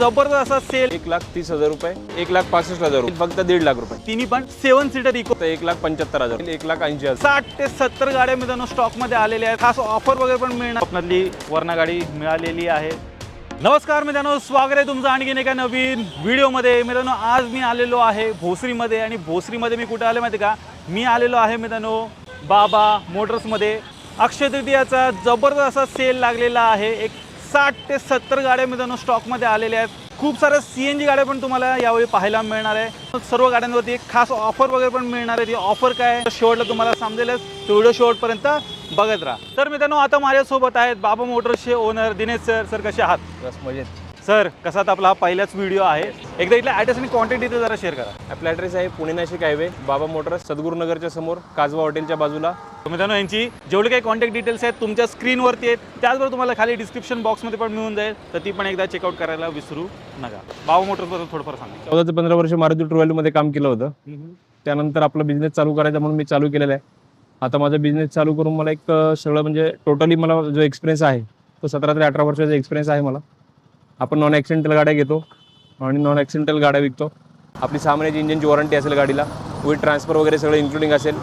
जबरदस्त असा सेल एक लाख तीस हजार रुपये एक लाख पासष्ट हजार रुपये फक्त दीड लाख रुपये. तिन्ही पण सेवन सीटर इको तर एक लाख पंच्याहत्तर हजार एक लाख ऐंशी हजार. साठ ते सत्तर गाड्या मित्रांनो स्टॉकमध्ये आलेल्या आहेत. खास ऑफर वगैरे पण मिळणार. आपल्यातली वर्ण गाडी मिळालेली आहे. नमस्कार मित्रांनो स्वागत आहे तुमचं आणखीन एका नवीन व्हिडिओमध्ये मित्रांनो आज मी आलेलो आहे भोसरीमध्ये आणि भोसरीमध्ये मी कुठे आले माहिती का? मी आलेलो आहे मित्रांनो बाबा मोटर्समध्ये. अक्षय तृतीयाचा जबरदस्त असा सेल लागलेला आहे. एक साठ ते सत्तर गाड्या मित्रांनो स्टॉकमध्ये आलेल्या आहेत. खूप साऱ्या सी एन जी गाड्या पण तुम्हाला यावेळी पाहायला मिळणार आहे. सर्व गाड्यांवरती एक खास ऑफर वगैरे पण मिळणार आहे. ती ऑफर काय आहे? शेवटला तुम्हाला समजेलच तो व्हिडिओ शेवटपर्यंत बघत राहा. तर मित्रांनो आता माझ्यासोबत आहेत बाबा मोटर्सचे ओनर दिनेश सर सर कसे आहात? बस मजेत. सर कसा तर आपला हा पहिलाच व्हिडिओ आहे. एकदा इथला ॲड्रेस आणि डिटेल जरा शेअर करा. आपला ॲड्रेस आहे पुणे नाशिक हायवे बाबा मोटर्स सद्गुरुनगरच्या समोर काजवा हॉटेलच्या बाजूला. तर मित्रांनो यांची जेवढे काही कॉन्टॅक्ट डिटेल्स आहेत तुमच्या स्क्रीनवरती आहेत त्याचबरोबर तुम्हाला खाली डिस्क्रिप्शन बॉक्समध्ये पण मिळून जाईल. तर ती पण एकदा चेकआउट करायला विसरू नका. बाबा मोटर्सबद्दल थोडंफार सांगा. चौदा ते पंधरा वर्ष मारुती ट्रुवेलमध्ये काम केलं होतं. त्यानंतर आपला बिझनेस चालू करायचा म्हणून मी चालू केलेला आहे. आता माझा बिझनेस चालू करून मला एक सगळं म्हणजे टोटली मला जो एक्सपिरियन्स आहे तो सतरा ते अठरा वर्षाचा एक्सपिरियन्स आहे मला. आपण नॉन ॲक्सिडेंटल गाड्या घेतो आणि नॉन ॲक्सिडेंटल गाड्या विकतो. आपली सहा महिन्याची इंजिनची वॉरंटी असेल गाडीला विथ ट्रान्सफर वगैरे सगळं इन्क्लुडिंग असेल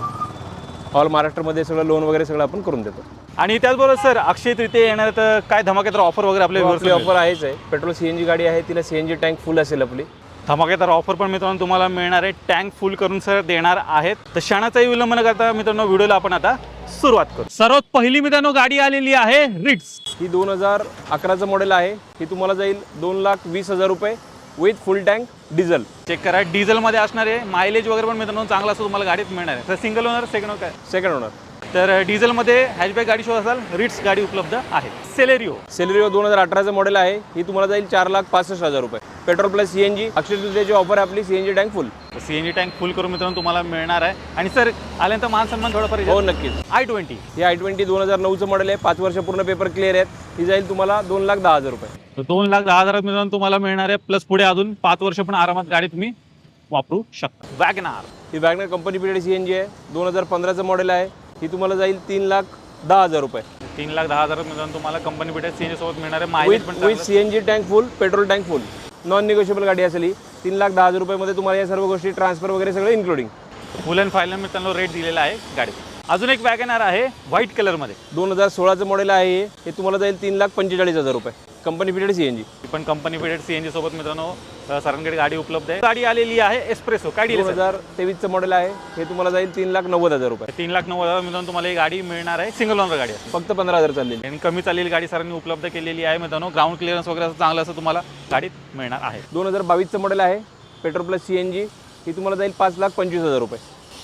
ऑल महाराष्ट्रामध्ये सगळं लोन वगैरे सगळं आपण करून देतो. आणि त्याचबरोबर सर अक्षय तृतीय येणार तर काय धमाकेदार ऑफर वगैरे आपल्या ऑफर आहेच आहे. पेट्रोल सीएनजी गाडी आहे तिला सीएनजी टँक फुल असेल आपली. धमाकेदार ऑफर पण मित्रांनो तुम्हाला मिळणार आहे. टँक फुल करून सर देणार आहेत. तर क्षणाचाही विलंब न करता मित्रांनो व्हिडिओला आपण आता सुरुवात करू. सर्वात पहिली मित्रांनो गाडी आलेली आहे रिट्स ही दोन हजार अकराचं मॉडेल आहे. ही तुम्हाला जाईल दोन लाख वीस हजार रुपये with full tank diesel check करा डिझेलमध्ये असणार आहे मायलेज वगैरे पण मित्रांनो चांगला असं तुम्हाला गाडीत मिळणार आहे. तर single owner second owner second owner तर डिझेलमध्ये हॅचबॅक गाडी शो असाल रिट्स गाडी उपलब्ध आहे. सेलेरिओ. सेलेरिओ दोन हजार अठराचं मॉडेल आहे. ही तुम्हाला जाईल चार लाख पासष्ट हजार रुपये. पेट्रोल प्लस सीएनजी अक्षय तृतीयाची ऑफर आहे आपली CNG tank full C N G tank full करून मित्रांनो तुम्हाला मिळणार आहे. आणि सर आल्यानंतर मान सन्मान हो थोडाफार नक्कीच. I twenty. He I twenty दोन हजार नऊचं मॉडेल आहे. पाच वर्ष पूर्ण पेपर क्लिअर आहेत. ही जाईल तुम्हाला दोन लाख दहा हजार रुपये. तर दोन लाख दहा हजारात मित्रांनो तुम्हाला मिळणार आहे. प्लस पुढे अजून पाच वर्ष पण आरामात गाडी तुम्ही वापरू शकता. वॅगनार ही wagon R company fitted CNG आहे. दोन हजार पंधराचं मॉडेल आहे. ही तुम्हाला जाईल तीन लाख दहा हजार रुपये. तीन लाख दहा हजारात मित्रांनो तुम्हाला कंपनी भेटेल सी सोबत मिळणार आहे मायलेज विथ पण विथ चांगलं. CNG tank full petrol tank full non negotiable गाडी असेल ही. तीन लाख दहा हजार रुपयामध्ये तुम्हाला या सर्व गोष्टी ट्रान्सफर वगैरे सगळं इन्क्लुडिंग फुल अँड फायनल मित्रांनो रेट दिलेला आहे गाडीचा अजून एक वॅगनार आहे व्हाईट कलरमध्ये दोन हजार सोळाचं मॉडेल आहे हे. हे तुम्हाला जाईल तीन लाख पंचेचाळीस हजार रुपये. कंपनी पिरियड सीएनजी ती पण कंपनी भेटेल सी एन जी सोबत मित्रांनो सरांकडे गाडी उपलब्ध आहे. गाडी आलेली आहे एस्प्रेसो काय दोन हजार तेवीसचं मॉडेल आहे. हे तुम्हाला जाईल तीन लाख नव्वद हजार रुपये. तीन लाख नव्वद हजार मित्रांनो तुम्हाला ही गाडी मिळणार आहे. सिंगल ओनर गाडी आहे. फक्त पंधरा हजार चाललेली. आणि कमी चाललेली गाडी सरांनी उपलब्ध केलेली आहे मित्रांनो. ग्राउंड क्लिअरन्स वगैरे असं चांगलं असं तुम्हाला गाडीत मिळणार आहे. दोन हजार बावीसचं मॉडेल आहे. पेट्रोल प्लस सीएनजी ही तुम्हाला जाईल पाच लाख पंचवीस हजार रुपये.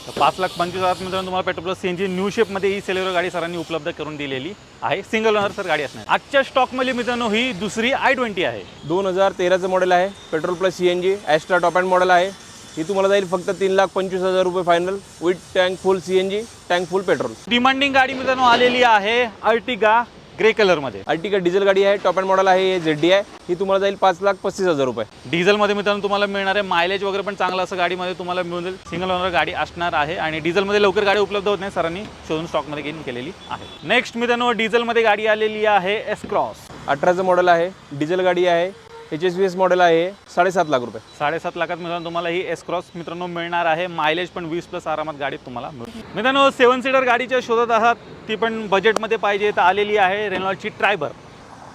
तर पाच लाख पंचवीस हजार मित्रांनो तुम्हाला पेट्रोल प्लस सीएनजी न्यू शेपमध्ये ही सेलेरो गाडी सरांनी उपलब्ध करून दिलेली आहे. सिंगल ओनर सर गाडी असणार. आजच्या स्टॉकमध्ये मित्रांनो ही दुसरी आय ट्वेंटी आहे. दोन हजार तेराचं मॉडेल आहे. Petrol plus CNG Astra top end model आहे. ही तुम्हाला जाईल फक्त तीन लाख पंचवीस हजार रुपये final with tank full CNG tank full petrol demanding गाडी मित्रांनो आलेली आहे अर्टिगा ग्रे कलरमध्ये. अर्टिका डिझेल गाडी आहे टॉप अँड मॉडेल आहे हे झेड डी आहे. ही तुम्हाला जाईल पाच लाख पस्तीस हजार रुपये. डिझेलमध्ये मित्रांनो तुम्हाला मिळणार आहे मायलेज वगैरे पण चांगलं असं गाडीमध्ये तुम्हाला मिळून जाईल. सिंगल ओनर गाडी असणार आहे आणि डिझेलमध्ये लवकर गाडी उपलब्ध होत नाही सरांनी शोधून स्टॉकमध्ये गेन केलेली आहे. नेक्स्ट मित्रांनो डिझेलमध्ये गाडी आलेली आहे एस क्रॉस अठराचं मॉडेल आहे डिझेल गाडी आहे H S V S model आहे साडेसात लाख रुपये. साडेसात लाखात मित्रांनो तुम्हाला ही एस क्रॉस मित्रांनो मिळणार आहे. मायलेज पण वीस प्लस आरामात गाडीत तुम्हाला मिळेल मित्रांनो सेवन सीटर गाडीच्या शोधात आहात. ती पण बजेटमध्ये पाहिजे तर आलेली आहे रेनॉल्डची ट्रायबर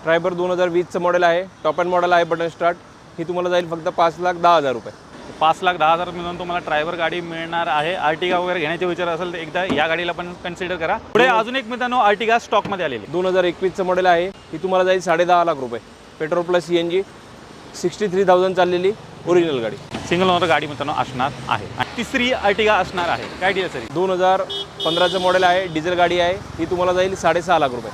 ट्रायबर दोन हजार वीसचं मॉडेल आहे. टॉप अँड मॉडेल आहे बटन स्टार्ट ही तुम्हाला जाईल फक्त पाच लाख दहा हजार रुपये. पाच लाख दहा हजार मिळून तुम्हाला ड्रायव्हर गाडी मिळणार आहे. आर्टिगा वगैरे घेण्याचा विचार असेल तर एकदा या गाडीला पण कन्सिडर करा. पुढे अजून एक मित्रांनो आर्टिगा स्टॉकमध्ये आलेली. दोन हजार एकवीसचं मॉडेल आहे. ही तुम्हाला जाईल साडे दहा लाख रुपये. Petrol plus C N G sixty three thousand चाललेली ओरिजिनल गाडी. सिंगल ओनर गाडी मित्रांनो असणार आहे. आणि तिसरी आर्टिगा असणार आहे. काय डील सर दोन हजार पंधराचं मॉडेल आहे डिझेल गाडी आहे. ही तुम्हाला जाईल साडेसहा लाख रुपये.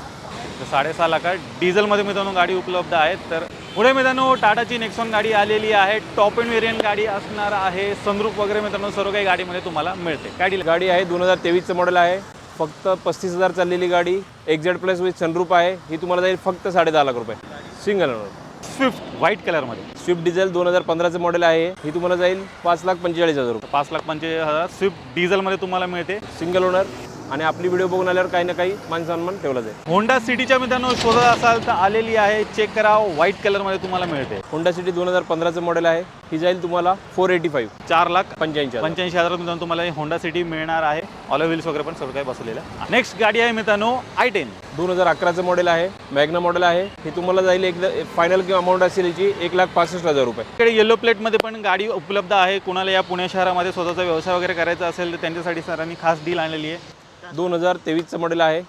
तर साडेसहा लाखात डिझेलमध्ये मित्रांनो गाडी उपलब्ध आहे तर पुढे मित्रांनो टाटाची नेक्सॉन गाडी आलेली आहे. टॉप एंड वेरियंट गाडी असणार आहे. सनरूप वगैरे मित्रांनो सर्व काही गाडीमध्ये तुम्हाला मिळते. काय डील गाडी आहे दोन हजार तेवीसचं मॉडेल आहे. फक्त पस्तीस हजार चाललेली गाडी. एक्झॅक्ट प्लस विथ सनरूप आहे. ही तुम्हाला जाईल फक्त साडे दहा लाख रुपये. सिंगल ओनर स्विफ्ट व्हाईट कलरमध्ये स्विफ्ट डिझेल दोन हजार पंधराचं मॉडेल आहे. ही तुम्हाला जाईल पाच लाख पंचेचाळीस हजार रुपये. पाच लाख पंचेचाळीस हजार स्विफ्ट डिझेलमध्ये तुम्हाला मिळते. सिंगल ओनर आणि आपली व्हिडिओ बघून आल्यावर काही ना काही मान सन्मान ठेवला जाईल. होंडा सिटीच्या मित्रांनो शोधत असाल तर आलेली आहे. चेक करा व्हाईट कलरमध्ये तुम्हाला मिळते. होंडा सिटी दोन हजार पंधराचं मॉडेल आहे. ही जाईल तुम्हाला फोर एटी फाईव्ह चार लाख पंच्याऐंशी. पंच्याऐंशी हजार मित्रांनो तुम्हाला होंडा सिटी मिळणार आहे. ऑलो व्हील्स वगैरे पण सगळं काही बसवलेलं आहे. नेक्स्ट गाडी आहे मित्रांनो आय टेन दोन हजार अकराचं मॉडेल आहे मॅग्ना मॉडेल आहे. हे तुम्हाला जाईल एकदा फायनल अमाऊंट असेल याची एक लाख पासष्ट हजार रुपये. इकडे येलो प्लेटमध्ये पण गाडी उपलब्ध आहे. कुणाला या पुणे शहरामध्ये स्वतःचा व्यवसाय वगैरे करायचा असेल तर त्यांच्यासाठी सरांनी खास डील आणलेली आहे. दोन हजार तेवीसचं मॉडेल आहे.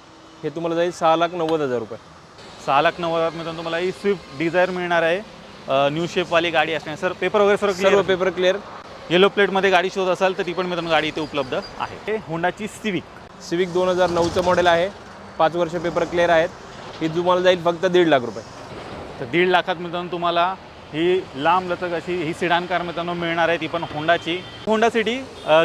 हे तुम्हाला जाईल सहा लाख नव्वद हजार रुपये. सहा लाख नव्वद हजार मित्रांनो तुम्हाला ही स्विफ्ट डिझायर मिळणार आहे. न्यू शेपवाली गाडी असणार. सर पेपर वगैरे सर्व सर्व पेपर क्लिअर येलो प्लेटमध्ये गाडी शोध असाल तर ती पण मित्रांनो गाडी इथे उपलब्ध आहे. हे होंडाची सिविक सिविक दोन हजार नऊचं मॉडेल आहे. पाच वर्ष पेपर क्लिअर आहेत. ही तुम्हाला जाईल फक्त दीड लाख रुपये. तर दीड लाखात मित्रांनो तुम्हाला ही लांब लचक अशी ही सिडान कार मित्रांनो मिळणार आहे. ती पण होंडाची होंडा सिटी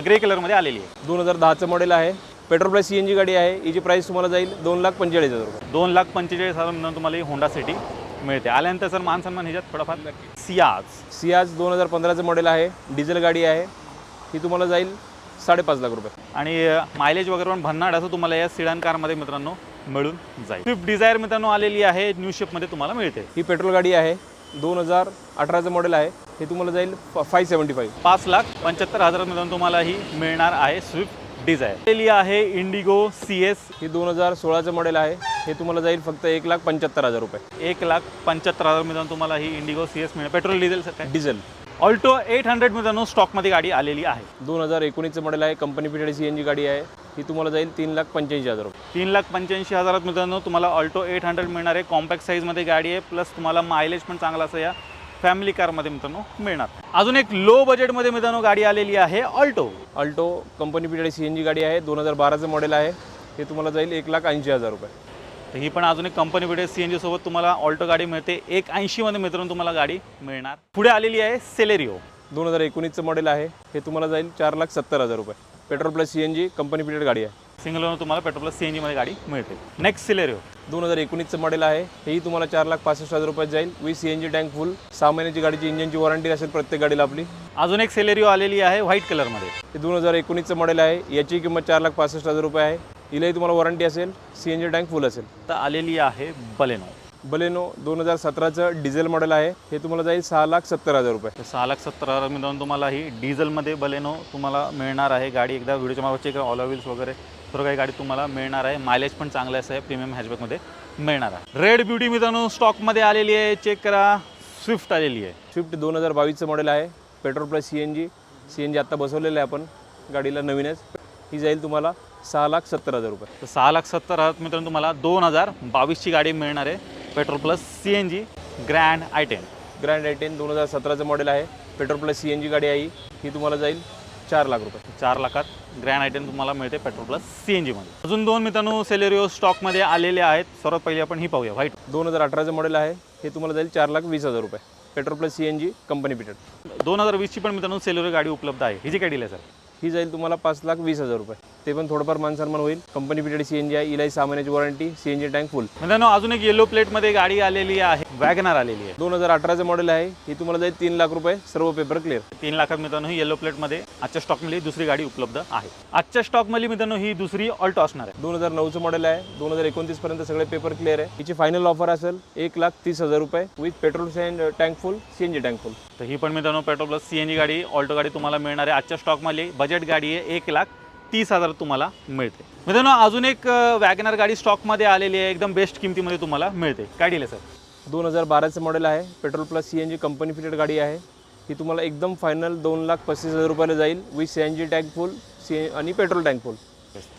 ग्रे कलरमध्ये आलेली आहे. दोन हजार दहाचं मॉडेल आहे. Petrol plus C N G गाडी आहे. हिची प्राईस तुम्हाला जाईल दोन लाख पंचेचाळीस हजार रुपये. दोन लाख पंचेचाळीस हजार मित्रांनो तुम्हाला ही होंडा सिटी मिळते. आल्यानंतर सर मान सन्मान ह्याच्यात थोडाफार सियाज. सियाज दोन हजार पंधराचं मॉडेल आहे. डिझेल गाडी आहे. ही तुम्हाला जाईल साडेपाच लाख रुपये. आणि मायलेज वगैरे पण भन्नाट असं तुम्हाला या सिडान कारमध्ये मित्रांनो मिळून जाईल. स्विफ्ट डिझायर मित्रांनो आलेली आहे. न्यू शेपमध्ये तुम्हाला मिळते. ही पेट्रोल गाडी आहे. दोन हजार अठराचं मॉडेल आहे. हे तुम्हाला जाईल फाय सेवन्टी फाईव्ह पाच लाख पंच्याहत्तर हजार मित्रांनो तुम्हाला ही मिळणार आहे स्विफ्ट डिझायर. आहे इंडिगो सी एस. ही दोन हजार सोळाचं मॉडेल आहे. हे तुम्हाला जाईल फक्त एक लाख पंच्याहत्तर हजार रुपये. एक लाख पंच्याहत्तर हजार मित्रांनो तुम्हाला ही इंडिगो सी एस मिळेल. Petrol diesel sir diesel. Alto eight hundred मित्रांनो स्टॉकमध्ये गाडी आलेली आहे. दोन हजार एकोणीसचं मॉडेल आहे. Company fitted C N G गाडी आहे. ही तुम्हाला जाईल तीन लाख पंच्याऐंशी हजार रुपये. तीन लाख पंच्याऐंशी हजारात मित्रांनो तुम्हाला ऑल्टो एट हंड्रेड मिळणार आहे. कॉम्पॅक्ट साईजमध्ये गाडी आहे. प्लस तुम्हाला मायलेज पण चांगला असं या. फॅमिली कारमध्ये मित्रांनो मिळणार. अजून एक लो बजेटमध्ये मित्रांनो गाडी आलेली आहे Alto Alto company fitted C N G गाडी आहे. दोन हजार बाराचं मॉडेल आहे. हे तुम्हाला जाईल एक लाख ऐंशी हजार रुपये. तर ही पण अजून एक कंपनी भेटेल सी एन जी सोबत तुम्हाला ऑल्टो गाडी मिळते. एक ऐंशीमध्ये मित्रांनो तुम्हाला गाडी मिळणार. पुढे आलेली आहे सेलेरिओ दोन हजार एकोणीसचं मॉडेल आहे. हे तुम्हाला जाईल चार लाख सत्तर हजार रुपये. Petrol plus C N G company fitted गाडी आहे. सिंगल ओनर तुम्हाला पेट्रोल प्लस सी एन जीमध्ये गाडी मिळते. नेक्स्ट सिलेरिओ दोन हजार एकोणीसचं मॉडेल आहे. हेही तुम्हाला चार लाख पासष्ट हजार रुपयात जाईल. With C N G tank full सहा महिन्याची गाडीची इंजिनची वॉरंटी असेल प्रत्येक गाडीला आपली. अजून एक सेलेरिओ आलेली आहे व्हाईट कलरमध्ये. हे दोन हजार एकोणीसचं मॉडेल आहे. याची किंमत चार लाख पासष्ट हजार रुपये आहे. हिलाही तुम्हाला वॉरंटी असेल. C N G tank full असेल. तर आलेली आहे बलेनो. बलेनो दोन हजार सतराचं डिझेल मॉडेल आहे. हे तुम्हाला जाईल सहा लाख सत्तर हजार रुपये. सहा लाख सत्तर हजार मित्रांनो तुम्हाला ही डिझेलमध्ये बलेनो तुम्हाला मिळणार आहे. गाडी एकदा व्हिडिओच्या मागचे एक ऑल व्हील्स वगैरे सर्व काही गाडी तुम्हाला मिळणार आहे. मायलेज पण चांगलं असं आहे. प्रीमियम हॅचबॅकमध्ये मिळणार आहे. रेड ब्युटी मित्रांनो स्टॉकमध्ये आलेली आहे. चेक करा. स्विफ्ट आलेली आहे. स्विफ्ट दोन हजार बावीसचं मॉडेल आहे. Petrol plus C N G C N G आत्ता बसवलेलं आहे आपण. गाडीला नवीनच. ही जाईल तुम्हाला सहा लाख सत्तर हजार रुपये. तर सहा लाख सत्तर हजार मित्रांनो तुम्हाला दोन हजार बावीसची गाडी मिळणार आहे. Petrol plus C N G grand I ten. Grand I ten दोन हजार सतराचं मॉडेल आहे. Petrol plus C N G गाडी आहे ही. तुम्हाला जाईल चार लाख रुपये. चार लाखात ग्रँड आयटम तुम्हाला मिळते पेट्रोल प्लस सी एन जीमध्ये अजून दोन मित्रांनो सेलेरिओ स्टॉकमध्ये आलेले आहेत. सर्वात पहिले आपण ही पाहूया व्हाईट दोन हजार अठराचं मॉडेल आहे. हे तुम्हाला जाईल चार लाख वीस हजार रुपये. Petrol plus C N G company fitted दोन हजार वीसची पण मित्रांनो सेलेरिओ गाडी उपलब्ध आहे. ही जी काय डील आहे सर ही जाईल तुम्हाला पाच लाख वीस हजार रुपये. ते पण थोडंफार मान सन्मान होईल. Company fitted C N G आहे. इलाही सहा महिन्याची warranty C N G tank full मित्रांनो अजून एक येलो प्लेटमध्ये गाडी आलेली आहे. वॅगनार आलेली आहे. दोन हजार अठराचं मॉडेल आहे. ही तुम्हाला जाईल तीन लाख रुपये. सर्व पेपर क्लिअर तीन लाखात मित्रांनो ही येलो प्लेटमध्ये आजच्या स्टॉकमध्ये दुसरी गाडी उपलब्ध आहे. आजच्या स्टॉकमध्ये मित्रांनो ही दुसरी ऑल्टो असणार आहे. दोन हजार नऊचं मॉडेल आहे. दोन हजार एकोणतीसपर्यंत सगळे पेपर क्लिअर आहे. हिची फायनल ऑफर असेल एक लाख तीस हजार रुपये with petrol tank full C N G tank full तर ही पण मित्रांनो petrol plus C N G गाडी ऑल्टो गाडी तुम्हाला मिळणार आहे. आजच्या स्टॉकमध्ये बजेट गाडी आहे एक लाख तीस हजार तुम्हाला मिळते. मित्रांनो अजून एक वॅगनर गाडी स्टॉकमध्ये आलेली आहे. एकदम बेस्ट किमतीमध्ये तुम्हाला मिळते. काय डील आहे सर दोन हजार बाराचं मॉडेल आहे. Petrol plus C N G company fitted गाडी आहे. ही तुम्हाला एकदम फायनल दोन लाख पस्तीस हजार रुपयाला जाईल with C N G tank full C आणि पेट्रोल टँक फुल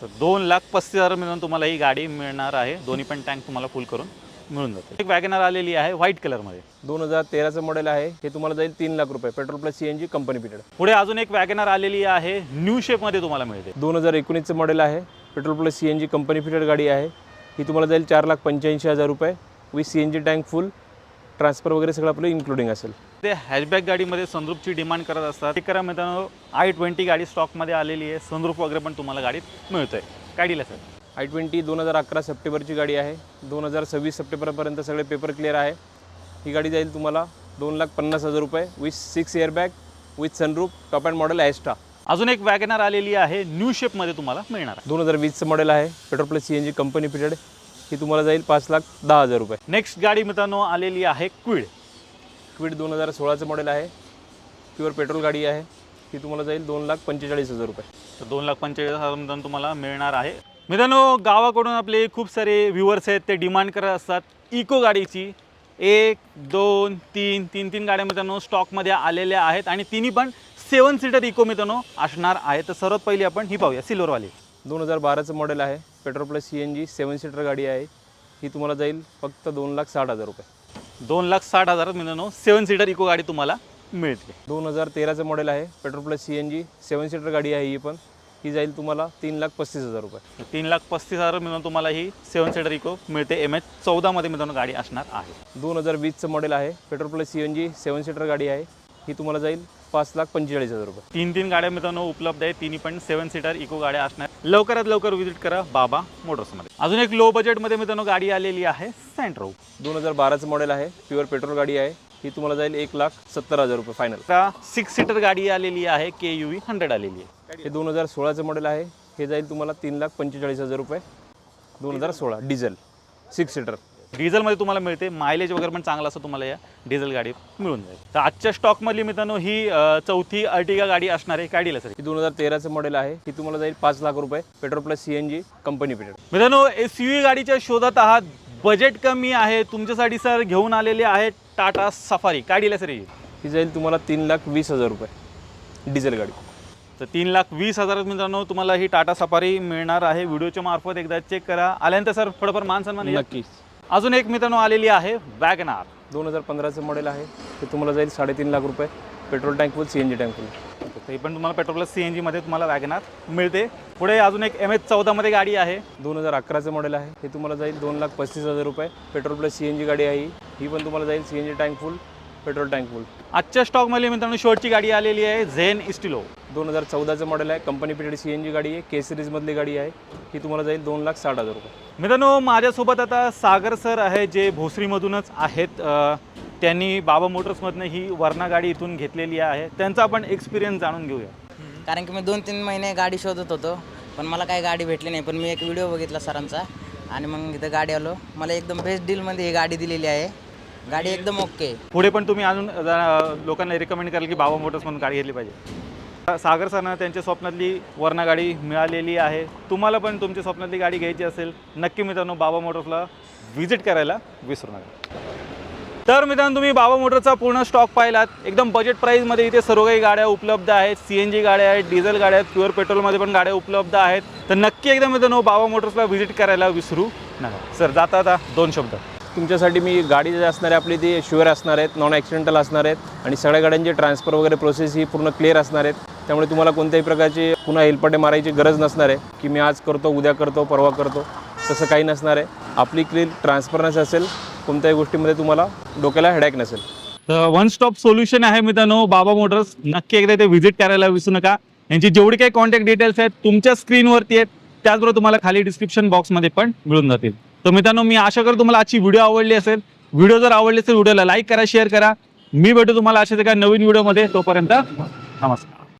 तर दोन लाख पस्तीस हजार मिळून तुम्हाला ही गाडी मिळणार आहे. दोन्ही पण टँक तुम्हाला फुल करून. मिळून जाते. एक वॅगनर आलेली आहे व्हाईट कलरमध्ये दोन हजार तेराचं मॉडेल आहे. हे तुम्हाला जाईल तीन लाख रुपये. Petrol plus C N G company fitted पुढे अजून एक वॅगनर आलेली आहे. न्यू शेपमध्ये तुम्हाला मिळते. दोन हजार एकोणीसचं मॉडेल आहे. Petrol plus C N G company fitted गाडी आहे. ही तुम्हाला जाईल चार लाख पंच्याऐंशी हजार रुपये. With C N G tank full transfer वगैरे सगळं आपलं इन्क्लुडिंग असेल. ते हॅचबॅक गाडीमध्ये सनरूफची डिमांड करत असतात. ते करा मित्रांनो आय ट्वेंटी गाडी स्टॉकमध्ये आलेली आहे. सनरूफ वगैरे पण तुम्हाला गाडीत मिळतोय. आहे सर आय ट्वेंटी दोन हजार अकरा सप्टेंबरची गाडी आहे. दोन हजार सव्वीस सप्टेंबरपर्यंत सगळे पेपर क्लिअर आहे. ही गाडी जाईल तुम्हाला दोन लाख पन्नास हजार रुपये with six airbag with sunroof top end model Asta अजून एक वॅगनर आलेली आहे. न्यू शेपमध्ये तुम्हाला मिळणार आहे. दोन हजार वीसचं मॉडेल आहे. Petrol plus C N G company fitted ही तुम्हाला जाईल पाच लाख दहा हजार रुपये. नेक्स्ट गाडी मित्रांनो आलेली आहे क्विड क्विड दोन हजार सोळाचं मॉडेल आहे. प्युअर पेट्रोल गाडी आहे. ही तुम्हाला जाईल दोन लाख पंचेचाळीस हजार रुपये. तर दोन लाख पंचेचाळीस हजार मित्रांनो तुम्हाला मिळणार आहे. मित्रांनो गावाकडून आपले खूप सारे व्ह्युअर्स आहेत ते डिमांड करत असतात. इको गाडीची. एक दोन तीन तीन तीन गाड्या मित्रांनो स्टॉकमध्ये आलेल्या आहेत आणि तिन्ही पण सेवन सीटर इको मित्रांनो असणार आहे तर सर्वात पहिली आपण ही पाहूया सिल्वरवाली. दोन हजार बाराचं मॉडेल आहे. Petrol plus C N G seven seater गाडी आहे. ही तुम्हाला जाईल फक्त दोन लाख साठ हजार रुपये. दोन लाख साठ हजारात मित्रांनो सेवन सीटर इको गाडी तुम्हाला मिळते. दोन हजार तेराचं मॉडेल आहे. Petrol plus C N G seven seater गाडी आहे ही पण. ही जाईल तुम्हाला तीन लाख पस्तीस हजार रुपये. तीन लाख पस्तीस हजार मित्रांनो तुम्हाला ही सेवन सीटर इको मिळते एम एच चौदामध्ये मित्रांनो गाडी असणार आहे. दोन हजार वीसचं मॉडेल आहे. Petrol plus C N G seven seater गाडी आहे. ही तुम्हाला जाईल पाच लाख पंचेचाळीस हजार रुपये. तीन तीन गाड्या मित्रांनो उपलब्ध आहेत तिन्ही पण सेवन सीटर इको गाड्या असणार. लवकरात लवकर विजिट करा बाबा मोटर्समध्ये अजून एक लो बजेटमध्ये मित्रांनो गाडी आलेली आहे सँट्रो दोन हजार बाराचं मॉडेल आहे. प्युअर पेट्रोल गाडी आहे. ही तुम्हाला जाईल एक लाख सत्तर हजार रुपये फायनल आता सिक्स सीटर गाडी आलेली आहे के यू व्ही हंड्रेड आलेली आहे. हे दोन हजार सोळाचं मॉडेल आहे. हे जाईल तुम्हाला तीन लाख पंचेचाळीस हजार रुपये. दोन हजार सोळा डिझेल सिक्स सीटर डिझेलमध्ये तुम्हाला मिळते. मायलेज वगैरे पण चांगला असं तुम्हाला या डिझेल गाडी मिळून जाईल. तर आजच्या स्टॉकमधली मित्रांनो ही चौथी अर्टिगा गाडी असणार आहे काय सर. ही दोन हजार तेराचं मॉडेल आहे. ही तुम्हाला जाईल पाच लाख रुपये. Petrol plus C N G company fitted मित्रांनो एस यू गाडीच्या शोधात आहात. बजेट कमी आहे तुमच्यासाठी सर घेऊन आलेले आहेत टाटा सफारी. काय डील सर ही? ही जाईल तुम्हाला तीन लाख वीस हजार रुपये डिझेल गाडी. तर तीन लाख वीस हजारात मित्रांनो तुम्हाला ही टाटा सफारी मिळणार आहे. व्हिडिओच्या मार्फत एकदा चेक करा. आल्यानंतर सर थोडंफार मान सन्मान येईल. नक्कीच. अजून एक मित्रांनो आलेली आहे वॅगनार. दोन हजार पंधराचं मॉडेल आहे. ते तुम्हाला जाईल साडेतीन लाख रुपये. Petrol tank full C N G tank full. ते पण तुम्हाला पेट्रोल प्लस सी एन जीमध्ये तुम्हाला वॅगनार मिळते. पुढे अजून एक एम एच चौदामध्ये गाडी आहे. दोन हजार अकराचं मॉडेल आहे. हे तुम्हाला जाईल दोन लाख पस्तीस हजार रुपये. Petrol plus C N G गाडी आहे ही. पण तुम्हाला जाईल C N G tank full petrol tank full. आजच्या स्टॉकमध्ये मित्रांनो शेवटची गाडी आलेली आहे झेन इस्टिलो दोन हजार चौदाचं मॉडेल आहे. Company fitted C N G गाडी आहे. के सिरीजमधली गाडी आहे. ही तुम्हाला जाईल दोन लाख साठ हजार रुपये. मित्रांनो माझ्यासोबत आता सागर सर आहे जे भोसरीमधूनच आहेत. त्यांनी बाबा मोटर्समधनं ही वर्णा गाडी इथून घेतलेली आहे. त्यांचा आपण एक्सपिरियन्स जाणून घेऊया. कारण की मी दोन तीन महिने गाडी शोधत होतो पण मला काही गाडी भेटली नाही. पण मी एक व्हिडिओ बघितला सरांचा. आणि मग इथं गाडी आलो. मला एकदम बेस्ट डीलमध्ये ही गाडी दिलेली आहे. गाडी एकदम ओके पुढे पण तुम्ही अजून जरा लोकांना रिकमेंड कराल की बाबा मोटर्समधून गाडी घेतली पाहिजे. सागर सरनं त्यांच्या स्वप्नातली वर्णा गाडी मिळालेली आहे. तुम्हाला पण तुमच्या स्वप्नातली गाडी घ्यायची असेल नक्की मित्रांनो बाबा मोटर्सला व्हिजिट करायला विसरू नका. तर मित्रांनो तुम्ही बाबा मोटरचा पूर्ण स्टॉक पाहिलात. एकदम बजेट प्राईजमध्ये इथे सर्व काही गाड्या उपलब्ध आहेत. सी एन जी गाड्या आहेत डिझेल गाड्या आहेत प्युअर पेट्रोलमध्ये पण गाड्या उपलब्ध आहेत. तर नक्की एकदा मित्रांनो बाबा मोटर्सला व्हिजिट करायला विसरू नका. सर जाता आता दोन शब्द. तुमच्यासाठी मी गाडी जे असणार आहे आपली ती शुअर असणार आहेत नॉन ॲक्सिडेंटल असणार आहेत आणि सगळ्या गाड्यांची ट्रान्सफर वगैरे प्रोसेस ही पूर्ण क्लिअर असणार आहेत. त्यामुळे तुम्हाला कोणत्याही प्रकारची पुन्हा हेलपटे मारायची गरज नसणार आहे की मी आज करतो उद्या करतो परवा करतो तसं काही नसणार आहे. आपली क्लिअर ट्रान्सफरन्स असेल कोणत्याही गोष्टीमध्ये तुम्हाला डोक्याला हेडॅक नसेल. तर वन स्टॉप सोल्युशन आहे मित्रांनो बाबा मोटर्स नक्की एकदा ते व्हिजिट करायला विसरू नका. यांची जेवढी काही कॉन्टॅक्ट डिटेल्स आहेत तुमच्या स्क्रीनवरती आहेत त्याचबरोबर तुम्हाला खाली डिस्क्रिप्शन बॉक्समध्ये पण मिळून जातील. तर मित्रांनो मी आशा करतो तुम्हाला आजची व्हिडिओ आवडली असेल. व्हिडिओ जर आवडली असेल व्हिडिओला लाईक करा शेअर करा. मी भेटू तुम्हाला अशाच एका नवीन व्हिडिओमध्ये तोपर्यंत नमस्कार.